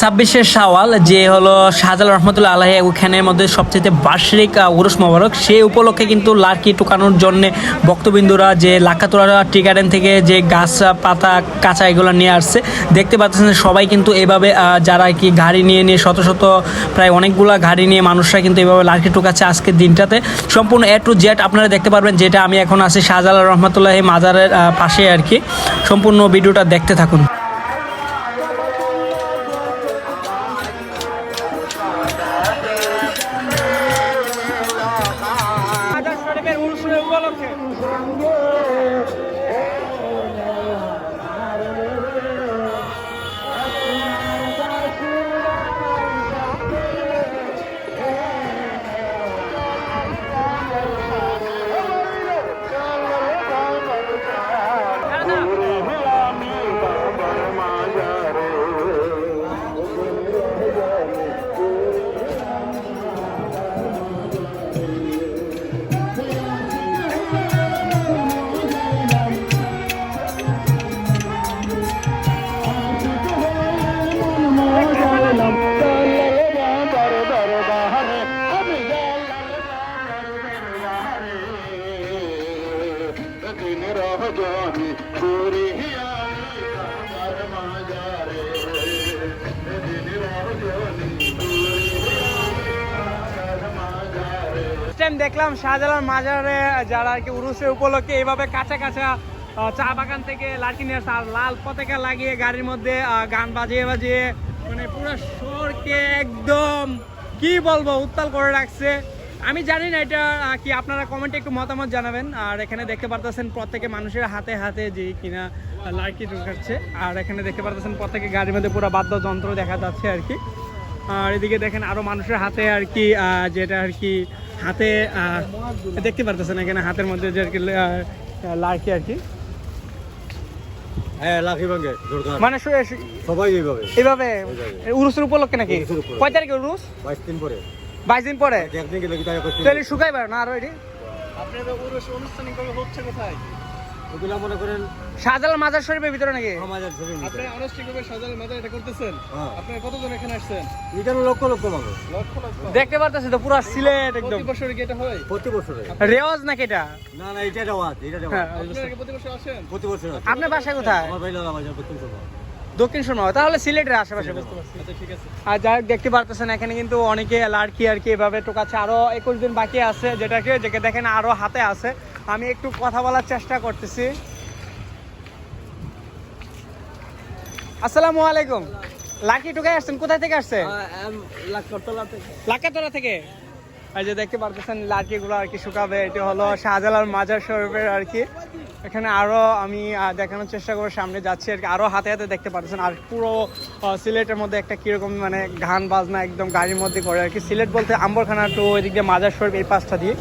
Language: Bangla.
ছাব্বিশে শাওয়াল, যে হলো শাহজালাল রহমতুল্লাহ আলাহি ওখানের মধ্যে সবচেয়ে বার্ষিক উরুস মোবারক। সেই উপলক্ষে কিন্তু লার্কি টুকানোর জন্য ভক্তবিন্দুরা যে লাখাতোরা টি গার্ডেন থেকে যে গাছ পাতা, কাঁচা এগুলো নিয়ে আসছে, দেখতে পাচ্ছেন সবাই কিন্তু এভাবে যারা কি গাড়ি নিয়ে নিয়ে শত শত প্রায় অনেকগুলা গাড়ি নিয়ে মানুষরা কিন্তু এভাবে লার্কি টুকাচ্ছে আজকের দিনটাতে। সম্পূর্ণ এ টু জেড আপনারা দেখতে পারবেন, যেটা আমি এখন আছি শাহজালাল রহমতুল্লাহ মাজারের পাশে আর কি। সম্পূর্ণ ভিডিওটা দেখতে থাকুন। เถอะ উপলক্ষে টাইম দেখলাম শাহজালাল মাজারে, যারা আর কি উরুসের উপলক্ষে এইভাবে কাঁচা কাঁচা চা বাগান থেকে লাঠি নিয়ে আর লাল পতাকা লাগিয়ে গাড়ির মধ্যে গান বাজিয়ে বাজিয়ে মানে পুরো শহরকে একদম, কি বলব, উত্তাল করে রাখছে। আমি জানি না এটা কি আপনারা কমেন্টে একটু মতামত জানাবেন। আর এখানে দেখতে পারতেছেন প্রত্যেকে মানুষের হাতে হাতে যে কিনা লাড়কি ঢুকাচ্ছে। আর এখানে দেখতে পারতেছেন প্রত্যেকে গাড়ির মধ্যে পুরো বাদ্যযন্ত্র দেখা যাচ্ছে আর কি। আর এদিকে দেখেন আরও মানুষের হাতে আর কি যেটা আর কি হাতে দেখতে পারতেছেন এখানে হাতের মধ্যে যে আর কি লাড়কি আর কি। হ্যাঁ মানে সবাই এইভাবে। এইভাবে? উরুসের উপলক্ষে নাকি? কয় তারিখে উরুস? বাইশ দিন পরে। বাইশ দিন পরে? তাহলে শুকাই পারে না আরও এটি? আপনাদের উরুস আনুষ্ঠানিকভাবে হচ্ছে কোথায়? ওগুলা মনে করেন শাহজালাল মাজার শরীফের ভিতরে নাকি? সমাজের ছবি আপনি আনুষ্ঠানিকভাবে সাজাল মাজার এটা করতেছেন? হ্যাঁ। আপনারা কতজন এখানে আসছেন? এখানে লক্ষ লক্ষ মানুষ। লক্ষ লক্ষ। দেখতে পারতেছি তো পুরো সিলেট একদম। প্রতি বছর কি এটা হয়? প্রতি বছরে। রেওয়াজ নাকি এটা? না না এটা রেওয়াজ এটা হ্যাঁ। রেওয়াজ আপনারা প্রতি বছর আসেন? প্রতি বছর আছে। আপনার বাসা কোথায়? আমার ভাই বাজার দক্ষিণ শর্মা তাহলে সিলেটের আশেপাশে বুঝতে পারছি। আচ্ছা আর যাই দেখতে পারতেছেন এখানে কিন্তু অনেকে লাড়কি আর কি এভাবে টোকাচ্ছে। আরও একুশ দিন বাকি আছে যেটাকে যেকে দেখেন আরও হাতে আছে। আমি একটু কথা বলার চেষ্টা করতেছি। আসসালামু আলাইকুম। লাকি টুকাই আসছেন কোথায় থেকে আসছে লাকাতলা থেকে? এই যে দেখতে পারতেছেন লাঠি গুলো আর কি শুকাবে। এটা হলো শাহজালাল মাজার শরীফের আর কি। এখানে আরও আমি দেখানোর চেষ্টা করে সামনে যাচ্ছি আর কি। আরও হাতে হাতে দেখতে পাচ্ছেন আর পুরো সিলেটের মধ্যে একটা কীরকম মানে গান, বাজনা একদম গাড়ির মধ্যে করে আর কি। সিলেট বলতে আম্বরখানা টু এদিক দিয়ে মাজার শরীফ এই পাশটা দিয়ে।